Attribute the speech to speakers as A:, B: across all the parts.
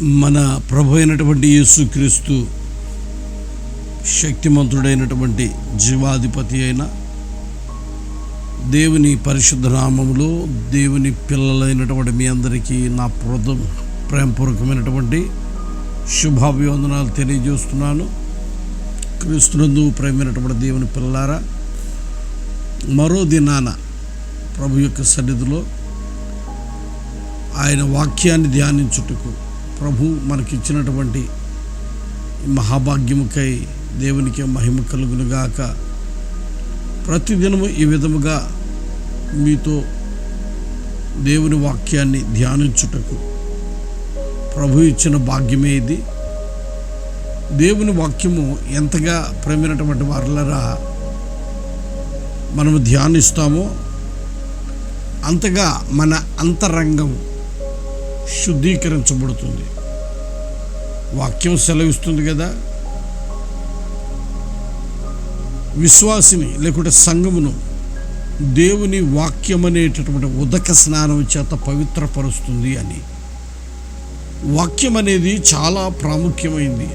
A: మన ప్రభు అయినటువంటి యేసుక్రీస్తు శక్తిమంతుడైనటువంటి జీవాధిపతి అయిన దేవుని పరిశుద్ధ నామములో దేవుని పిల్లలైనటువంటి మీ అందరికీ నా ప్రోధ ప్రేమపూర్వకమైనటువంటి శుభాభివందనాలు తెలియజేస్తున్నాను. క్రీస్తునందు ప్రేమైనటువంటి దేవుని పిల్లారా మరో దినాన ప్రభు యొక్క సన్నిధిలో ఆయన వాక్యాన్ని ధ్యానించుటకు ప్రభు మనకిచ్చినటువంటి మహాభాగ్యముకై దేవునికి మహిమ కలుగునుగాక. ప్రతిదినము ఈ విధముగా మీతో దేవుని వాక్యాన్ని ధ్యానించుటకు ప్రభు ఇచ్చిన భాగ్యమే ఇది. దేవుని వాక్యము ఎంతగా ప్రేమినటువంటి వారులరా మనము ధ్యానిస్తామో అంతగా మన అంతరంగం శుద్ధీకరించబడుతుంది. వాక్యం సెలవిస్తుంది కదా? విశ్వాసిని లేకుంటే సంఘమును దేవుని వాక్యం అనేటటువంటి ఉదక స్నానం చేత పవిత్రపరుస్తుంది అని. వాక్యం అనేది చాలా ప్రాముఖ్యమైంది.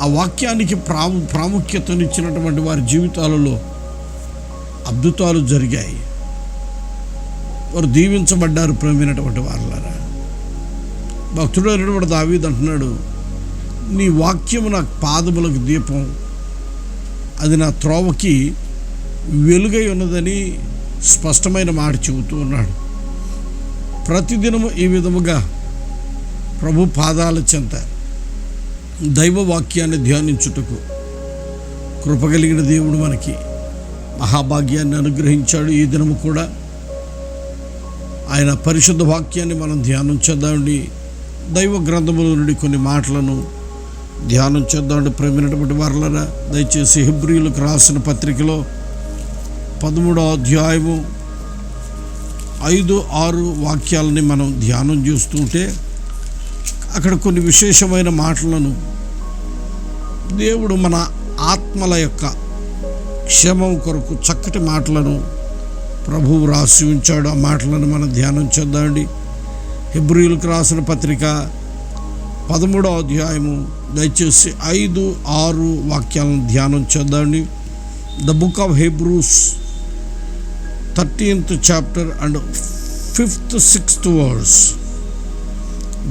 A: ఆ వాక్యానికి ప్రాము ప్రాముఖ్యతనిచ్చినటువంటి వారి జీవితాలలో అద్భుతాలు జరిగాయి. వారు దీవించబడ్డారు ప్రేమైనటువంటి వారులారా. భక్తుడు అనేటువంటి దావీద్ అంటున్నాడు నీ వాక్యము నా పాదములకు దీపం. అది నా త్రోవకి వెలుగై ఉన్నదని స్పష్టమైన మాట చెబుతూ ఉన్నాడు. ప్రతిదినము ఈ విధముగా ప్రభు పాదాల చెంత దైవ వాక్యాన్ని ధ్యానించుటకు కృపగలిగిన దేవుడు మనకి. మహాభాగ్యాన్ని అనుగ్రహించాడు. ఈ దినము కూడా ఆయన పరిశుద్ధ వాక్యాన్ని మనం ధ్యానం చేద్దామండి దైవ గ్రంథముల నుండి కొన్ని మాటలను ధ్యానం చేద్దామండి ప్రేమైనటువంటి వారులరా దయచేసి హిబ్రియులకు రాసిన పత్రికలో పదమూడో అధ్యాయము ఐదు ఆరు వాక్యాలని మనం ధ్యానం చేస్తుంటే అక్కడ కొన్ని విశేషమైన మాటలను దేవుడు మన ఆత్మల యొక్క క్షేమం కొరకు చక్కటి మాటలను ప్రభువు రాసి ఉంచాడు. ఆ మాటలను మనం ధ్యానం చేద్దామండి. హిబ్రియులకు రాసిన పత్రిక పదమూడో అధ్యాయము. దయచేసి ఐదు ఆరు వాక్యాలను ధ్యానం చేద్దామండి. The book of Hebrews thirteenth chapter and fifth sixth words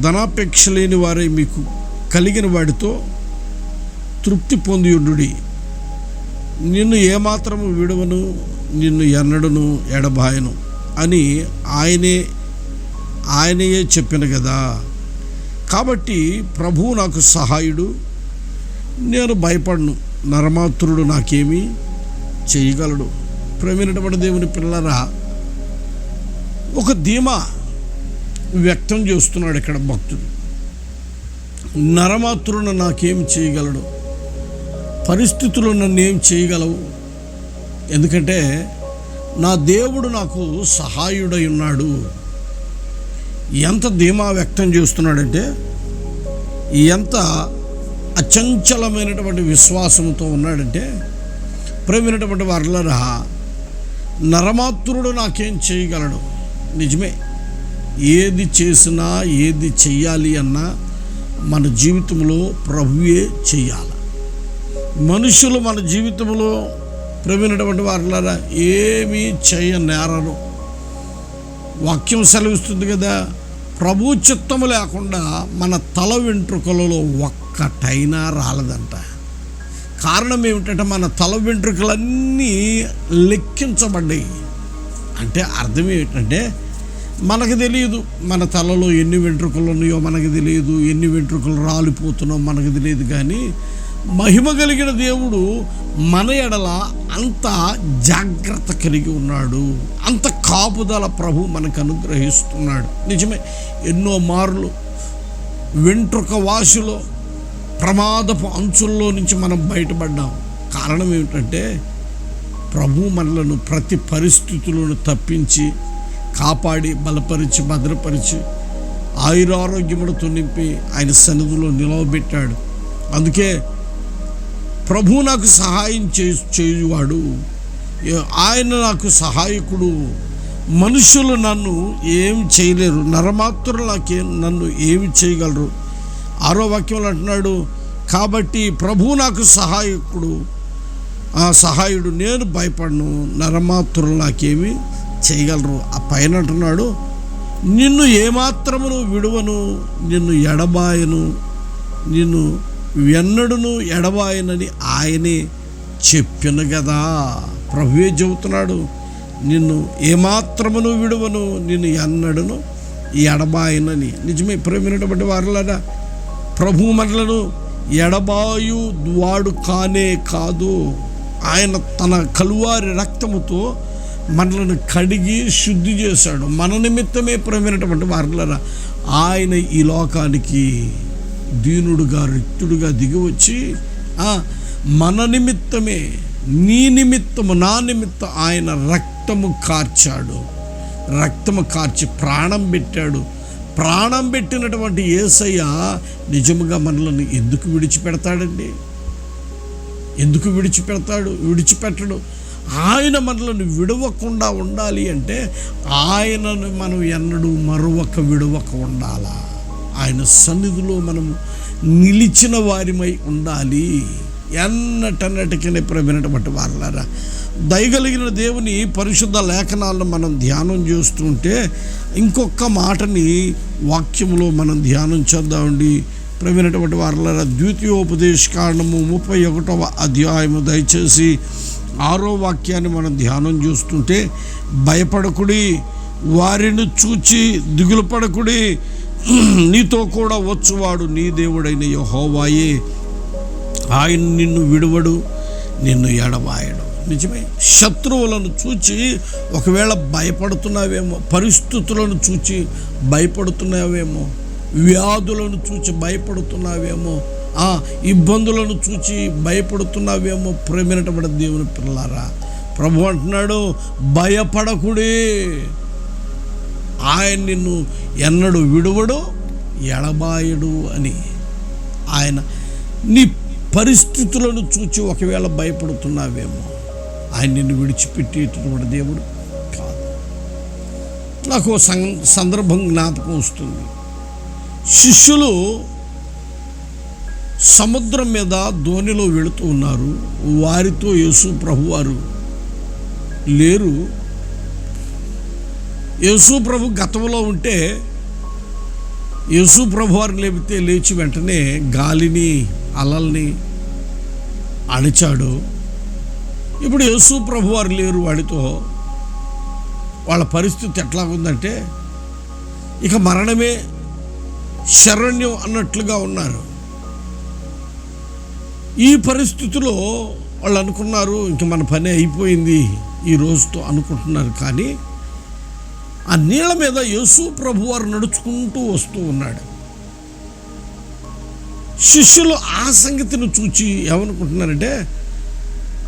A: ధనాపేక్ష లేని వారే మీకు కలిగిన వాడితో తృప్తి పొంది నిన్ను ఏమాత్రము విడవను? నిన్ను ఎన్నడను ఎడబాయను అని ఆయనే ఆయనయే చెప్పిన కదా. కాబట్టి ప్రభువు నాకు సహాయుడు నేను భయపడను నరమాత్రుడు నాకేమీ చేయగలడు. ప్రేమైనటువంటి దేవుని పిల్లరా ఒక ధీమా వ్యక్తం చేస్తున్నాడు ఇక్కడ భక్తుడు. నరమాత్రుడు నాకేం చేయగలడు? పరిస్థితులు నన్ను ఏం చేయగలవు? ఎందుకంటే నా దేవుడు నాకు సహాయుడై ఉన్నాడు. ఎంత ధీమా వ్యక్తం చేస్తున్నాడంటే ఎంత అచంచలమైనటువంటి విశ్వాసంతో ఉన్నాడంటే ప్రేమైనటువంటి వర్లరా నరమాత్రుడు నాకేం చేయగలడు? నిజమే. ఏది చేసినా ఏది చెయ్యాలి అన్నా మన జీవితంలో ప్రభువే చెయ్యాలి మనుషులు మన జీవితంలో ప్రవీణటువంటి వారులారా ఏమీ చేయ చేయనేరరు. వాక్యం సెలవిస్తుంది కదా ప్రభు చిత్తము లేకుండా మన తల వెంట్రుకలలో ఒక్కటైనా రాలదంట. కారణం ఏమిటంటే మన తల వెంట్రుకలన్నీ లెక్కించబడ్డాయి. అంటే అర్థం ఏమిటంటే మనకు తెలియదు మన తలలో ఎన్ని వెంట్రుకలు ఉన్నాయో మనకు తెలియదు ఎన్ని వెంట్రుకలు రాలిపోతున్నాయో మనకు తెలియదు కానీ మహిమ కలిగిన దేవుడు మన ఎడల అంత జాగ్రత్త కలిగి ఉన్నాడు. అంత కాపుదల ప్రభు మనకు అనుగ్రహిస్తున్నాడు. నిజమే ఎన్నో మార్లు వెంట్రుక వాసులో ప్రమాదపు అంచుల్లో నుంచి మనం బయటపడ్డాం. కారణం ఏమిటంటే ప్రభు మనలను ప్రతి పరిస్థితులను తప్పించి కాపాడి బలపరిచి భద్రపరిచి ఆయురారోగ్యములతో నింపి ఆయన సన్నిధిలో నిలవబెట్టాడు. అందుకే ప్రభు నాకు సహాయం చే చేయువాడు. ఆయన నాకు సహాయకుడు. మనుషులు నన్ను ఏం చేయలేరు. నరమాత్రులు నన్ను ఏమి చేయగలరు. ఆరో వాక్యంలో అంటున్నాడు కాబట్టి ప్రభు నాకు సహాయకుడు ఆ సహాయుడు. నేను భయపడను. నరమాత్రులు నాకేమి చేయగలరు. ఆ పైన అంటున్నాడు నిన్ను ఏమాత్రమును విడువను. నిన్ను ఎడబాయను. నిన్ను ఎన్నడును ఎడబాయనని ఆయనే చెప్పిన కదా ప్రభువే చెబుతున్నాడు? నిన్ను ఏమాత్రమును విడువను నిన్ను ఎన్నడును ఎడబాయనని. నిజమే ప్రేమినటువంటి వారులరా? ప్రభు మనలను ఎడబాయు వాడు కానే కాదు. ఆయన తన కలువారి రక్తముతో మనలను కడిగి శుద్ధి చేశాడు. మన నిమిత్తమే ప్రేమైనటువంటి వారులరా? ఆయన ఈ లోకానికి దీనుడుగా రిక్తుడుగా దిగివచ్చి మన నిమిత్తమే నీ నిమిత్తము నా నిమిత్తం ఆయన రక్తము కార్చాడు. రక్తము కార్చి ప్రాణం పెట్టాడు. ప్రాణం పెట్టినటువంటి ఏసయ్య నిజముగా మనల్ని ఎందుకు విడిచిపెడతాడండి? ఎందుకు విడిచిపెడతాడు? విడిచిపెట్టడు. ఆయన మనలను విడవకుండా ఉండాలి అంటే ఆయనను మనం ఎన్నడూ మరొక విడవక ఉండాలా? ఆయన సన్నిధిలో మనం నిలిచిన వారిమై ఉండాలి. ఎన్నటన్నటికనే ప్రమినటువంటి వారులారా. దయగలిగిన దేవుని పరిశుద్ధ లేఖనాలను మనం ధ్యానం చేస్తుంటే ఇంకొక మాటని వాక్యములో మనం ధ్యానం చేద్దామండి. ప్రవీణటువంటి వారులారా ద్వితీయోపదేశ కారణము ముప్పై ఒకటవ అధ్యాయము దయచేసి ఆరో వాక్యాన్ని మనం ధ్యానం చూస్తుంటే భయపడకుడి వారిని చూచి దిగులు పడకుడి నీతో కూడా వచ్చువాడు నీ దేవుడైన యహోవాయే. ఆయన నిన్ను విడువడు నిన్ను ఎడవాయడు నిజమే. శత్రువులను చూచి ఒకవేళ భయపడుతున్నావేమో పరిస్థితులను చూచి భయపడుతున్నావేమో వ్యాధులను చూచి భయపడుతున్నావేమో ఆ ఇబ్బందులను చూచి భయపడుతున్నావేమో ప్రేమినటువంటి దేవుని పిల్లారా ప్రభు అంటున్నాడు భయపడకుడే. ఆయన నిన్ను ఎన్నడు విడువడు ఎడబాయడు అని ఆయన నీ పరిస్థితులను చూచి ఒకవేళ భయపడుతున్నావేమో ఆయన నిన్ను విడిచిపెట్టేటటువంటి దేవుడు. కాదు. నాకు సం సందర్భం జ్ఞాపకం వస్తుంది. శిష్యులు సముద్రం మీద ధోనిలో వెళుతూ ఉన్నారు. వారితో యేసు ప్రభువారు లేరు. యేసు ప్రభు గతంలో ఉంటే యేసు ప్రభు వారు లేపితే లేచి వెంటనే గాలిని అలల్ని అణిచాడు. ఇప్పుడు యేసు ప్రభు వారు లేరు వాడితో వాళ్ళ పరిస్థితి ఎట్లా ఉందంటే ఇక మరణమే శరణ్యం అన్నట్లుగా ఉన్నారు. ఈ పరిస్థితిలో వాళ్ళు అనుకున్నారు ఇంక మన పని అయిపోయింది ఈ రోజుతో అనుకుంటున్నారు కానీ ఆ నీళ్ళ మీద యేసు ప్రభు వారు నడుచుకుంటూ వస్తూ ఉన్నాడు. శిష్యులు ఆ సంగతిని చూచి ఏమనుకుంటున్నారంటే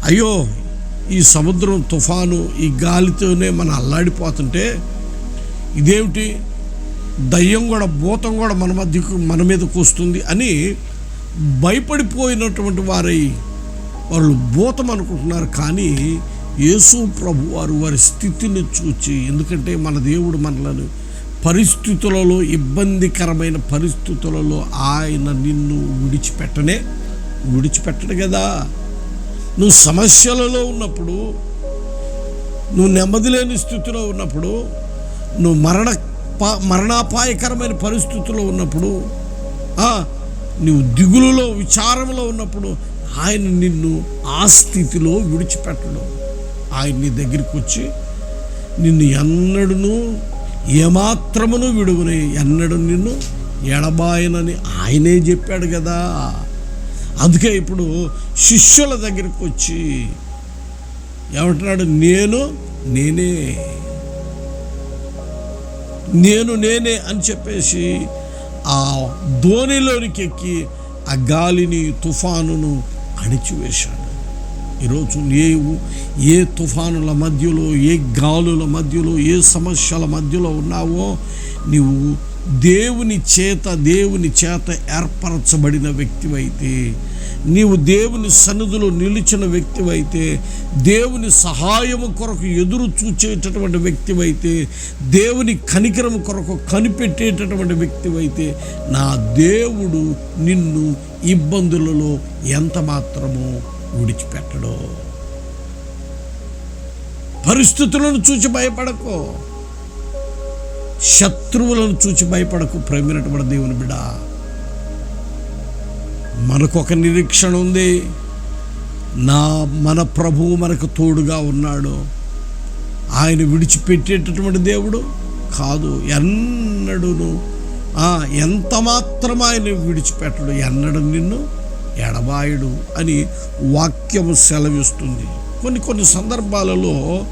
A: అయ్యో ఈ సముద్రం తుఫాను ఈ గాలితోనే మనం అల్లాడిపోతుంటే ఇదేమిటి? దయ్యం కూడా భూతం కూడా మన మధ్యకు మన మీదకు వస్తుంది అని భయపడిపోయినటువంటి వారై వాళ్ళు భూతం అనుకుంటున్నారు. కానీ యేసు ప్రభు వారు వారి స్థితిని చూచి ఎందుకంటే మన దేవుడు మనలను పరిస్థితులలో ఇబ్బందికరమైన పరిస్థితులలో ఆయన నిన్ను విడిచిపెట్టనే విడిచిపెట్టడు కదా. నువ్వు సమస్యలలో ఉన్నప్పుడు నువ్వు నెమ్మది లేని స్థితిలో ఉన్నప్పుడు నువ్వు మరణ మరణాపాయకరమైన పరిస్థితుల్లో ఉన్నప్పుడు నువ్వు దిగులులో విచారంలో ఉన్నప్పుడు ఆయన నిన్ను ఆ స్థితిలో విడిచిపెట్టడు. ఆయన నీ దగ్గరికి వచ్చి నిన్ను ఎన్నడును ఏమాత్రమును విడువని ఎన్నడు నిన్ను ఎడబాయనని ఆయనే చెప్పాడు కదా. అందుకే ఇప్పుడు శిష్యుల దగ్గరికి వచ్చి ఏమంటున్నాడు? నేను నేనే నేను నేనే అని చెప్పేసి ఆ ధోనిలోనికి ఎక్కి ఆ గాలిని తుఫానును అణిచివేశాడు. ఈరోజు నీవు ఏ తుఫానుల మధ్యలో ఏ గాలుల మధ్యలో ఏ సమస్యల మధ్యలో ఉన్నావో నీవు దేవుని చేత దేవుని చేత ఏర్పరచబడిన వ్యక్తివైతే నీవు దేవుని సన్నిధిలో నిలిచిన వ్యక్తివైతే దేవుని సహాయము కొరకు ఎదురు చూచేటటువంటి వ్యక్తివైతే దేవుని కనికరము కొరకు కనిపెట్టేటటువంటి వ్యక్తివైతే నా దేవుడు నిన్ను ఇబ్బందులలో ఎంత మాత్రమో విడిచిపెట్టడు పరిస్థితులను చూచి భయపడకు. శత్రువులను చూచి భయపడకు. ప్రేమినటువంటి దేవుని బిడ. మనకు ఒక నిరీక్షణ ఉంది. నా మన ప్రభువు మనకు తోడుగా ఉన్నాడు. ఆయన విడిచిపెట్టేటటువంటి దేవుడు కాదు. ఎన్నడును ఎంత మాత్రం ఆయన విడిచిపెట్టడు. ఎన్నడు నిన్ను ఎడబాయుడు అని వాక్యము సెలవిస్తుంది. కొన్ని కొన్ని సందర్భాలలో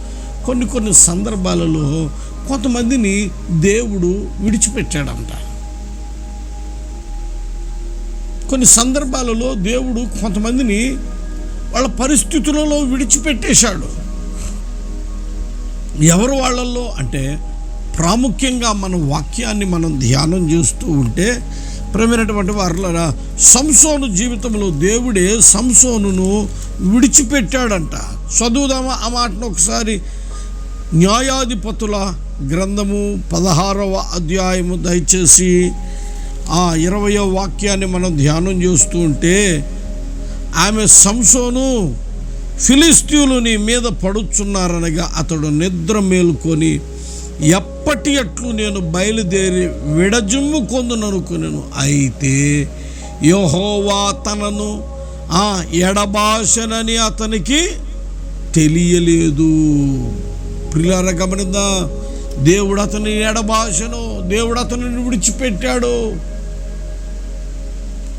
A: కొన్ని కొన్ని సందర్భాలలో కొంతమందిని దేవుడు విడిచిపెట్టాడంట. కొన్ని సందర్భాలలో దేవుడు కొంతమందిని వాళ్ళ పరిస్థితులలో విడిచిపెట్టేశాడు. ఎవరు వాళ్ళల్లో అంటే ప్రాముఖ్యంగా మన వాక్యాన్ని మనం ధ్యానం చేస్తూ ఉంటే ప్రేమైనటువంటి వారులరా సంసోను జీవితంలో దేవుడే సంసోనును విడిచిపెట్టాడంట. చదువుదామా ఆ మాటను ఒకసారి. న్యాయాధిపతుల గ్రంథము పదహారవ అధ్యాయము దయచేసి ఆ ఇరవయో వాక్యాన్ని మనం ధ్యానం చేస్తూ ఉంటే ఆమె సంసోను ఫిలిస్తీయులు నీ మీద పడుచున్నారనగా అతడు నిద్ర మేలుకొని ఎప్పటి అట్లు నేను బయలుదేరి విడజుమ్ము కొందుననుకునేను అయితే యహోవా తనను ఆ ఎడబాషనని అతనికి తెలియలేదు. ప్రిలార గమనిందా దేవుడు అతని ఎడబాషను దేవుడు అతనిని విడిచిపెట్టాడు.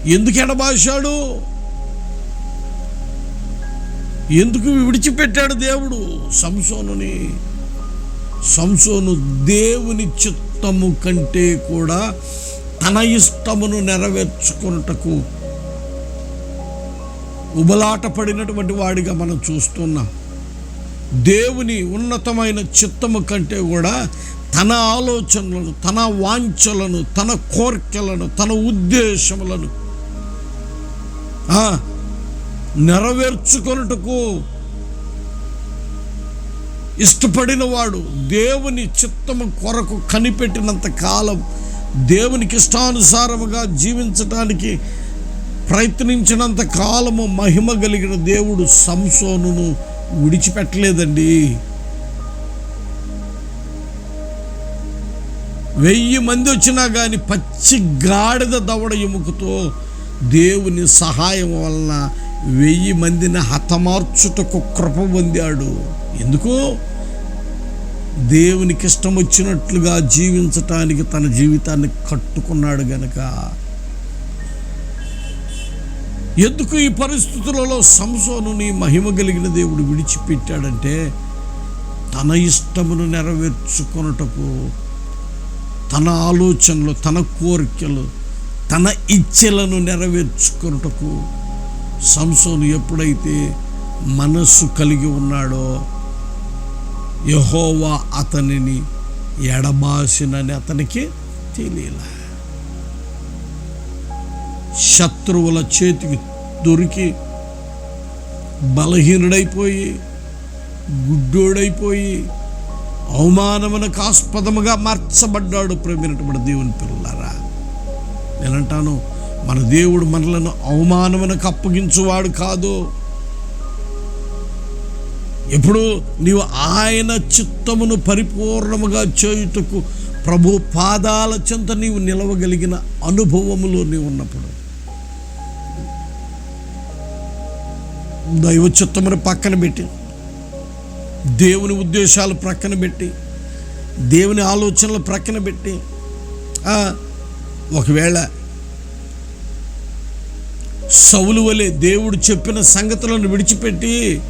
A: ఎందుకు ఎడబాషాడు ఎందుకు విడిచిపెట్టాడు దేవుడు సంసోనుని? సంసోను దేవుని చిత్తము కంటే కూడా తన ఇష్టమును నెరవేర్చుకున్నటకు ఉబలాట పడినటువంటి వాడిగా మనం చూస్తున్నాం. దేవుని ఉన్నతమైన చిత్తము కంటే కూడా తన ఆలోచనలను తన వాంఛలను తన కోర్కెలను తన ఉద్దేశములను నెరవేర్చుకున్నటకు నెరవేర్చుకొనుటకు ఇష్టపడిన వాడు దేవుని చిత్తము కొరకు కనిపెట్టినంత కాలం దేవునికి ఇష్టానుసారముగా జీవించటానికి ప్రయత్నించినంత కాలము మహిమ కలిగిన దేవుడు సంసోనును విడిచిపెట్టలేదండి. వెయ్యి మంది వచ్చినా కానీ పచ్చి గాడిద దవడ ఎముకతో దేవుని సహాయం వలన వెయ్యి మందిని హతమార్చుటకు కృప పొందాడు. ఎందుకో? దేవునికి ఇష్టం వచ్చినట్లుగా జీవించటానికి తన జీవితాన్ని కట్టుకున్నాడు గనక. ఎందుకు ఈ పరిస్థితులలో సంసోనుని మహిమ కలిగిన దేవుడు విడిచిపెట్టాడంటే తన ఇష్టమును నెరవేర్చుకొనుటకు తన ఆలోచనలు తన కోరికలు తన ఇచ్ఛలను నెరవేర్చుకొనుటకు సంసోను ఎప్పుడైతే మనస్సు కలిగి ఉన్నాడో యహోవా అతనిని ఎడబాసినని అతనికి తెలియలే. శత్రువుల చేతికి దొరికి బలహీనుడైపోయి గుడ్డోడైపోయి అవమానమునకు ఆస్పదముగా మార్చబడ్డాడు ప్రేమైనటువంటి దేవుని పిల్లలారా. నేనంటాను మన దేవుడు మనలను అవమానమునకు అప్పగించువాడు కాదు. ఎప్పుడు నీవు ఆయన చిత్తమును పరిపూర్ణముగా చేయుటకు ప్రభు పాదాల చెంత నీవు నిలవగలిగిన అనుభవములో నీవు ఉన్నప్పుడు దైవ చిత్తమును పక్కన పెట్టి దేవుని ఉద్దేశాలు ప్రక్కన పెట్టి దేవుని ఆలోచనలు ప్రక్కన పెట్టి ఒకవేళ సౌలు వలె దేవుడు చెప్పిన సంగతులను విడిచిపెట్టి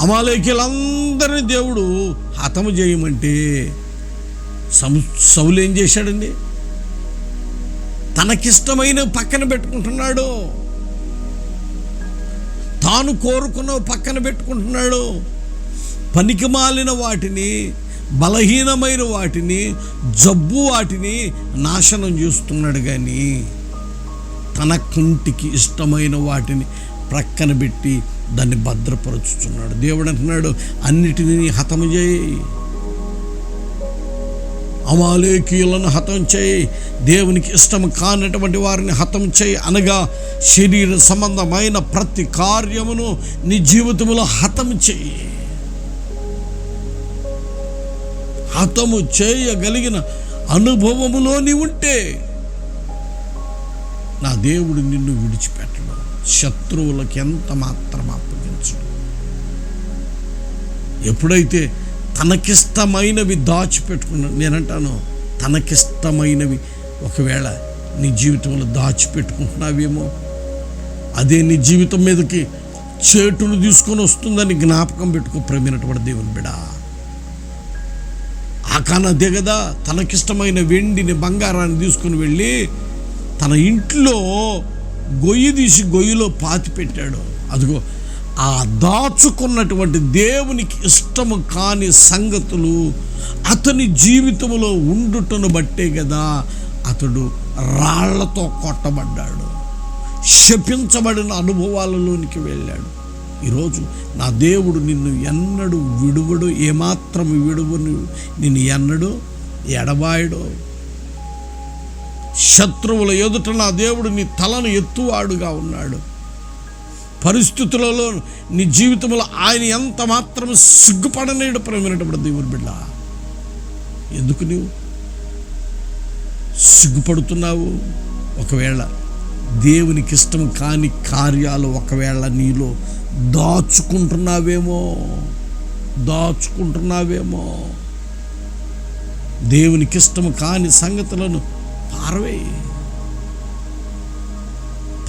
A: అమాలేకులందరినీ దేవుడు హతము చేయమంటే సం సౌలు ఏం చేశాడండి? తనకిష్టమైన పక్కన పెట్టుకుంటున్నాడు. తాను కోరుకున్న పక్కన పెట్టుకుంటున్నాడు. పనికి మాలిన వాటిని బలహీనమైన వాటిని జబ్బు వాటిని నాశనం చేస్తున్నాడు కానీ తన కుంటికి ఇష్టమైన వాటిని ప్రక్కన పెట్టి దాన్ని భద్రపరుచుతున్నాడు దేవుడు అంటున్నాడు అన్నిటినీ హతము చేయి. అమాలేకీయులను హతం చేయి. దేవునికి ఇష్టం కానటువంటి వారిని హతం చేయి అనగా శరీర సంబంధమైన ప్రతి కార్యమును నీ జీవితంలో హతం చేయి. హతము చేయగలిగిన అనుభవములోని ఉంటే నా దేవుడు నిన్ను విడిచిపెట్టడు. శత్రువులకు ఎంత మాత్రం అప్పగించడు. ఎప్పుడైతే తనకిష్టమైనవి దాచిపెట్టుకున్నా నేనంటాను తనకిష్టమైనవి ఒకవేళ నీ జీవితంలో దాచిపెట్టుకుంటున్నావేమో అదే నీ జీవితం మీదకి చేటును తీసుకొని వస్తుందని జ్ఞాపకం పెట్టుకో ప్రేమైనటువంటి దేవుని బిడా. ఆ కన దిగదా తనకిష్టమైన వెండిని బంగారాన్ని తీసుకుని వెళ్ళి తన ఇంట్లో గొయ్యి తీసి గొయ్యిలో పాతి పెట్టాడు. అదిగో ఆ దాచుకున్నటువంటి దేవునికి ఇష్టము కాని సంగతులు అతని జీవితంలో ఉండుటను బట్టే కదా అతడు రాళ్ళతో కొట్టబడ్డాడు. శపించబడిన అనుభవాలలోనికి వెళ్ళాడు. ఈరోజు నా దేవుడు నిన్ను ఎన్నడు విడువడు ఏమాత్రం విడువను నిన్ను ఎన్నడు ఎడబాయడు శత్రువుల ఎదుట నా దేవుడు నీ తలను ఎత్తువాడుగా ఉన్నాడు. పరిస్థితులలో నీ జీవితంలో ఆయన ఎంత మాత్రం సిగ్గుపడనేడు ప్రేమైనటువంటి దేవుని బిడ్డ. ఎందుకు నీవు? సిగ్గుపడుతున్నావు? ఒకవేళ దేవునికి ఇష్టం కాని కార్యాలు ఒకవేళ నీలో దాచుకుంటున్నావేమో? దాచుకుంటున్నావేమో? దేవునికి ఇష్టం కాని సంగతులను పారవేయి.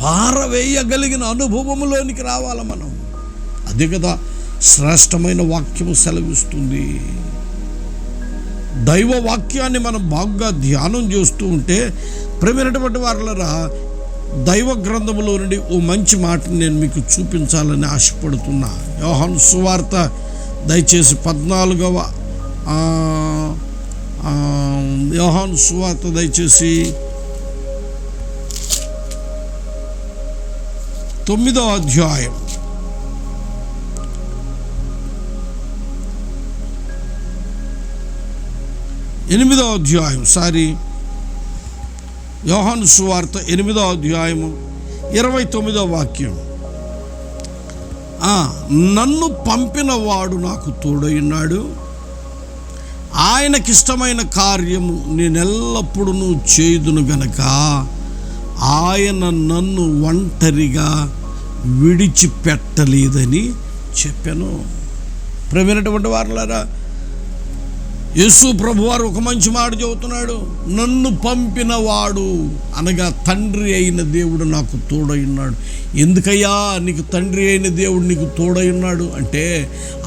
A: పారవేయగలిగిన అనుభవములోనికి రావాలి మనం. అదే కదా శ్రేష్టమైన వాక్యము సెలవిస్తుంది. దైవ వాక్యాన్ని మనం బాగా ధ్యానం చేస్తూ ఉంటే ప్రేమైనటువంటి వారులరా దైవ గ్రంథములో నుండి ఓ మంచి మాటను నేను మీకు చూపించాలని ఆశపడుతున్నా. యోహన్ సువార్త దయచేసి పద్నాలుగవ యోహాను సువార్త దయచేసి తొమ్మిదవ అధ్యాయం ఎనిమిదవ అధ్యాయం సారీ యోహాను సువార్త ఎనిమిదవ అధ్యాయము ఇరవై తొమ్మిదవ వాక్యం నన్ను పంపిన వాడు నాకు తోడైనాడు ఆయనకిష్టమైన కార్యము నేను ఎల్లప్పుడూ చేయుదును గనక ఆయన నన్ను ఒంటరిగా విడిచిపెట్టలేదని చెప్పాను. ప్రవీణటువంటి వారులారా యేసు ప్రభువారు ఒక మంచి మాట చెబుతున్నాడు నన్ను పంపిన వాడు అనగా తండ్రి అయిన దేవుడు నాకు తోడైనాడు ఎందుకయ్యా? నీకు తండ్రి అయిన దేవుడు నీకు తోడైనాడు అంటే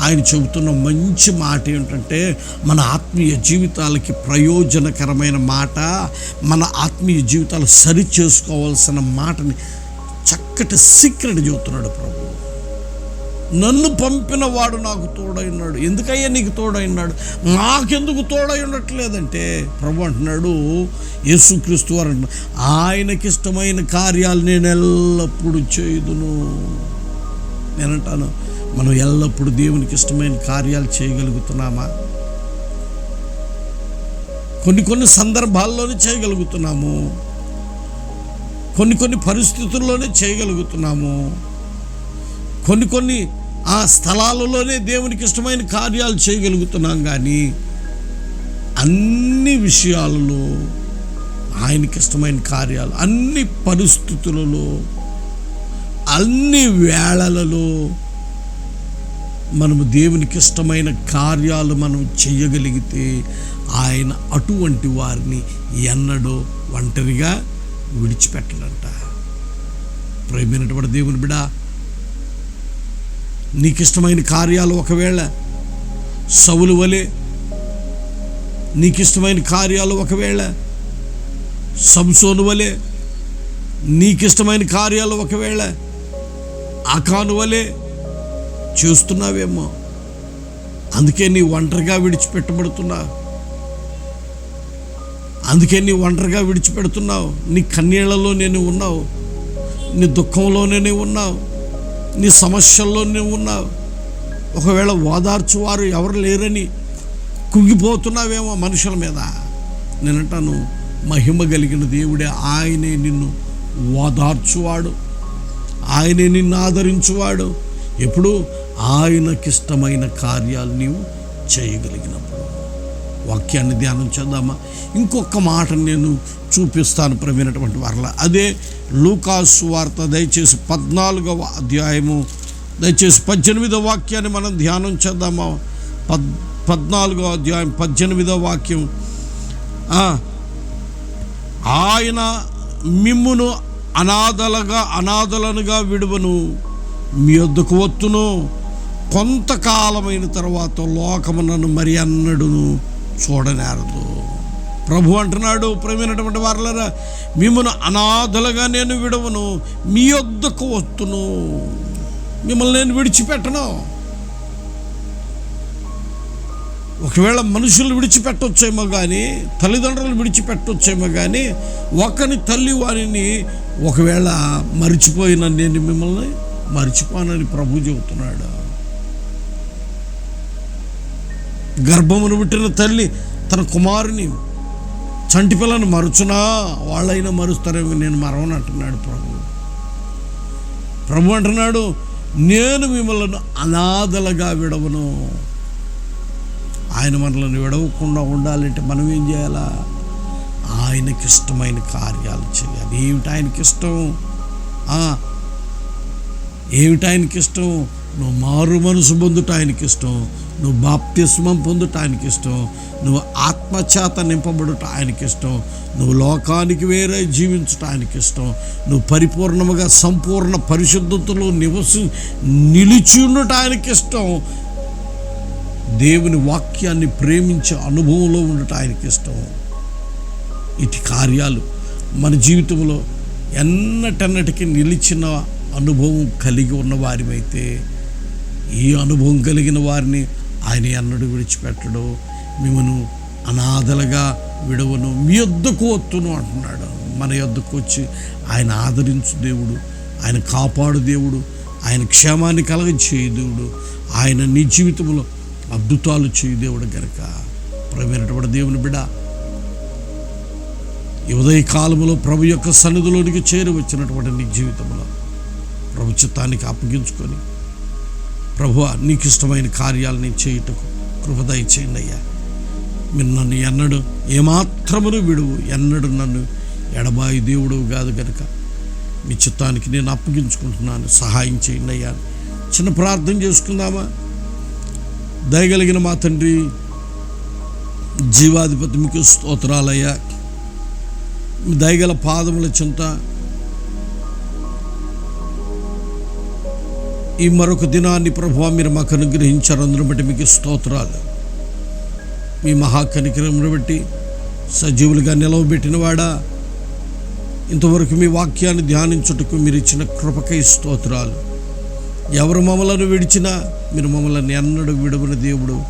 A: ఆయన చెబుతున్న మంచి మాట ఏంటంటే మన ఆత్మీయ జీవితాలకి ప్రయోజనకరమైన మాట మన ఆత్మీయ జీవితాలు సరి చేసుకోవాల్సిన మాటని చక్కటి సీక్రెట్ చెబుతున్నాడు ప్రభు. నన్ను పంపిన వాడు నాకు తోడైనాడు. ఎందుకయ్యా నీకు తోడైనాడు? నాకెందుకు తోడై ఉండట్లేదంటే ప్రభు అంటున్నాడు యేసుక్రీస్తు వారు అంటున్నాడు, ఆయనకిష్టమైన కార్యాలు నేను ఎల్లప్పుడూ చేయుదును. నేనంటాను మనం ఎల్లప్పుడూ దేవునికి ఇష్టమైన కార్యాలు చేయగలుగుతున్నామా? కొన్ని కొన్ని సందర్భాల్లోనే చేయగలుగుతున్నాము. కొన్ని కొన్ని పరిస్థితుల్లోనే చేయగలుగుతున్నాము. కొన్ని కొన్ని ఆ స్థలాలలోనే దేవునికి ఇష్టమైన కార్యాలు చేయగలుగుతున్నాం కానీ అన్ని విషయాలలో ఆయనకి ఇష్టమైన కార్యాలు అన్ని పరిస్థితులలో అన్ని వేళలలో మనము దేవునికి ఇష్టమైన కార్యాలు మనం చేయగలిగితే ఆయన అటువంటి వారిని ఎన్నడో ఒంటరిగా విడిచిపెట్టడంట. ప్రేమైనటువంటి దేవుని బిడా నీకు ఇష్టమైన కార్యాలు ఒకవేళ సవులు వలె నీకు ఇష్టమైన కార్యాలు ఒకవేళ సంసోను వలె నీకు ఇష్టమైన కార్యాలు ఒకవేళ ఆకాను వలె చేస్తున్నావేమో. అందుకే నీ ఒంటరిగా విడిచిపెట్టబడుతున్నావు. అందుకే నీ ఒంటరిగా విడిచిపెడుతున్నావు. నీ కన్నీళ్ళలో నేను ఉన్నావు. నీ దుఃఖంలోనే ఉన్నావు. నీ సమస్యల్లోనే ఉన్నావు ఒకవేళ ఓదార్చువారు ఎవరు లేరని కుంగిపోతున్నావేమో మనుషుల మీద. నేనంటాను మహిమ కలిగిన దేవుడే ఆయనే నిన్ను ఓదార్చువాడు. ఆయనే నిన్ను ఆదరించువాడు. ఎప్పుడు ఆయనకిష్టమైన కార్యాలు నీవు చేయగలిగినప్పుడు. వాక్యాన్ని ధ్యానం చేద్దామా? ఇంకొక మాట నేను చూపిస్తాను ప్రవీణటువంటి వారల. అదే లూకాసు వార్త దయచేసి పద్నాలుగవ అధ్యాయము దయచేసి పద్దెనిమిదవ వాక్యాన్ని మనం ధ్యానం చేద్దామా? పద్ పద్నాలుగవ అధ్యాయం పద్దెనిమిదవ వాక్యం. ఆయన మిమ్మును అనాథలుగా అనాథలనుగా విడువను మీ వద్దకు వత్తును. కొంతకాలమైన తర్వాత లోకము నన్ను మరి అన్నడును చూడనేరదు. ప్రభు అంటున్నాడు ప్రేమైనటువంటి వారులరా మిమ్మల్ని అనాథలుగా నేను విడవను మీ వద్దకు వత్తును. మిమ్మల్ని నేను విడిచిపెట్టను. ఒకవేళ మనుషులు విడిచిపెట్టొచ్చేమో కానీ తల్లిదండ్రులు విడిచిపెట్టొచ్చేమో కానీ ఒకని తల్లి వారిని ఒకవేళ మరిచిపోయిన నేను మిమ్మల్ని మరిచిపోనని ప్రభు చెబుతున్నాడు. గర్భమును పుట్టిన తల్లి తన కుమారుని చంటి పిల్లను మరుచునా? వాళ్ళైనా మరుస్తారేమో నేను మరవను అంటున్నాడు ప్రభు. ప్రభు అంటున్నాడు నేను మిమ్మల్ని అనాథలుగా విడవను. ఆయన మనల్ని విడవకుండా ఉండాలంటే మనం ఏం చేయాలా? ఆయనకిష్టమైన కార్యాలు చేయాలి. ఏమిటి ఆయనకి ఇష్టం ఏమిటి ఆయనకి ఇష్టం? నువ్వు మారు మనసు పొందుట ఆయనకి ఇష్టం. నువ్వు బాప్తిస్మం పొందుట ఆయనకి ఇష్టం. నువ్వు ఆత్మచేత నింపబడుట ఆయనకి ఇష్టం. నువ్వు లోకానికి వేరే జీవించుట ఆయనకి ఇష్టం. నువ్వు పరిపూర్ణముగా సంపూర్ణ పరిశుద్ధతలో నివసి నిలిచి ఉండట ఆయనకి ఇష్టం. దేవుని వాక్యాన్ని ప్రేమించే అనుభవంలో ఉండటం ఆయనకి ఇష్టం. ఇటు కార్యాలు మన జీవితంలో ఎన్నటన్నటికి నిలిచిన అనుభవం కలిగి ఉన్న వారిమైతే ఈ అనుభవం కలిగిన వారిని ఆయన అన్నడు విడిచిపెట్టడు. మిమ్మను అనాథలుగా విడవను మీ యొద్దకు వత్తును అంటున్నాడు. మన యొద్దకు వచ్చి ఆయన ఆదరించు దేవుడు ఆయన కాపాడు దేవుడు ఆయన క్షేమాన్ని కలగచేయు దేవుడు ఆయన నీ జీవితంలో అద్భుతాలు చేయు దేవుడు గనక. ప్రవీణటువంటి దేవుని బిడ ఈ ఉదయ కాలంలో ప్రభు యొక్క సన్నిధిలోనికి చేరి వచ్చినటువంటి నీ జీవితంలో ప్రభు చిత్తానికి అప్పగించుకొని ప్రభు నీకు ఇష్టమైన కార్యాలు నేను చేయుటకు కృపదయ చేయండి అయ్యా. మీరు నన్ను ఎన్నడు ఏమాత్రమును విడువు ఎన్నడు నన్ను ఎడబాయి దేవుడు కాదు కనుక మీ చిత్తానికి నేను అప్పగించుకుంటున్నాను. సహాయం చేయండి అయ్యా. చిన్న ప్రార్థన చేసుకుందామా? దయగలిగిన మా తండ్రి జీవాధిపతి మీకు స్తోత్రాలయ్యా. దయగల పాదముల చింత ఈ మరొక దినాన్ని ప్రభు మీరు మాకు అనుగ్రహించారు. అందును బట్టి మీకు స్తోత్రాలు. మీ మహాకనికరమును బట్టి సజీవులుగా నిలవబెట్టిన వాడా. ఇంతవరకు మీ వాక్యాన్ని ధ్యానించుటకు మీరు ఇచ్చిన కృపకై స్తోత్రాలు. ఎవరు మమ్మలను విడిచినా మీరు మమ్మల్ని ఎన్నడూ విడవని దేవుడు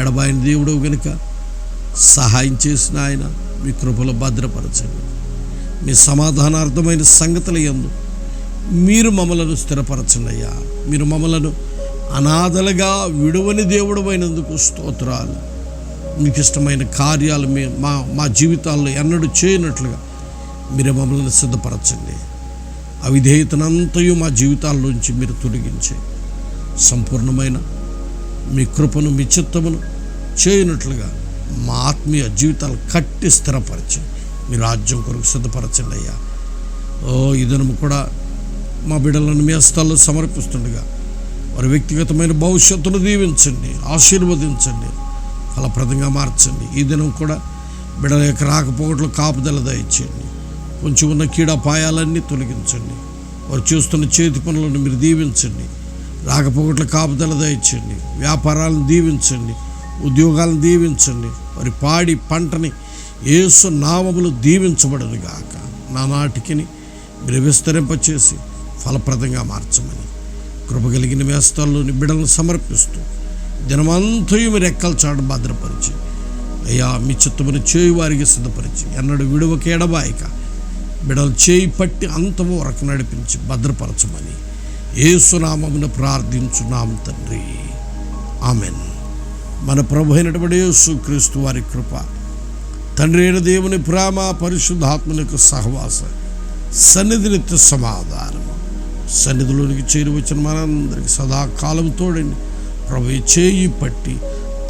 A: ఎడబాయిన దేవుడు గనుక సహాయం చేసిన ఆయన. మీ కృపలో భద్రపరచండి. మీ సమాధానార్థమైన సంగతుల ఎందుకు మీరు మమ్మలను స్థిరపరచండి అయ్యా మీరు మమ్మలను అనాథలుగా విడువని దేవుడు అయినందుకు స్తోత్రాలు. మీకు ఇష్టమైన కార్యాలు మీ మా మా జీవితాల్లో ఎన్నడూ చేయనట్లుగా మీరు మమ్మల్ని సిద్ధపరచండి. అవిధేయతనంతయు మా జీవితాల్లోంచి మీరు తొలగించే సంపూర్ణమైన మీ కృపను మీ చిత్తమును చేయనట్లుగా మా ఆత్మీయ జీవితాలు కట్టి స్థిరపరచండి. మీ రాజ్యం కొరకు సిద్ధపరచండి అయ్యా. ఓ ఈ కూడా మా బిడ్డలను మీ హస్తాల్లో సమర్పిస్తుండగా వారి వ్యక్తిగతమైన భవిష్యత్తును దీవించండి ఆశీర్వదించండి ఫలప్రదంగా మార్చండి. ఈ దినం కూడా బిడ్డల యొక్క రాకపోకట్లు కాపుదల దయచేయండి. కొంచెం ఉన్న కీడాపాయాలన్నీ తొలగించండి. వారు చేస్తున్న చేతి పనులను మీరు దీవించండి. రాకపోకట్ల కాపుదల దయచేయండి. వ్యాపారాలను దీవించండి. ఉద్యోగాలను దీవించండి. వారి పాడి పంటని ఏసు నామములు దీవించబడను గాక నా నాటికిని మీరు విస్తరింపచేసి ఫలప్రదంగా మార్చమని కృపగలిగిన వేస్తాల్లోని బిడలను సమర్పిస్తూ దినమంతయు మీరు ఎక్కల భద్రపరిచి అయ్యా మీ చిత్తమును చేయి వారికి సిద్ధపరిచి ఎన్నడు విడువకి ఎడబాయిక బిడలు చేయి పట్టి అంతము వరకు నడిపించి భద్రపరచమని ఏసునామమును ప్రార్థించున్నాం తండ్రి. ఆమెన్. మన ప్రభు అయినటువంటి యేసు క్రీస్తు వారి కృప తండ్రి అయిన దేవుని ప్రేమ పరిశుద్ధాత్మని యొక్క సహవాస సన్నిధి నిత్య సమాధానము సన్నిధిలోనికి చేరువచ్చిన మనందరికీ మనందరికి సదాకాలం తోడండి. ప్రభు చేయి పట్టి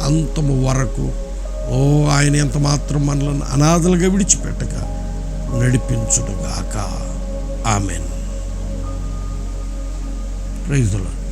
A: అంతము వరకు ఓ ఆయన ఎంత మాత్రం మనలను అనాథలుగా విడిచిపెట్టక నడిపించుడుగాక ఆమెన్. ప్రైజ్లో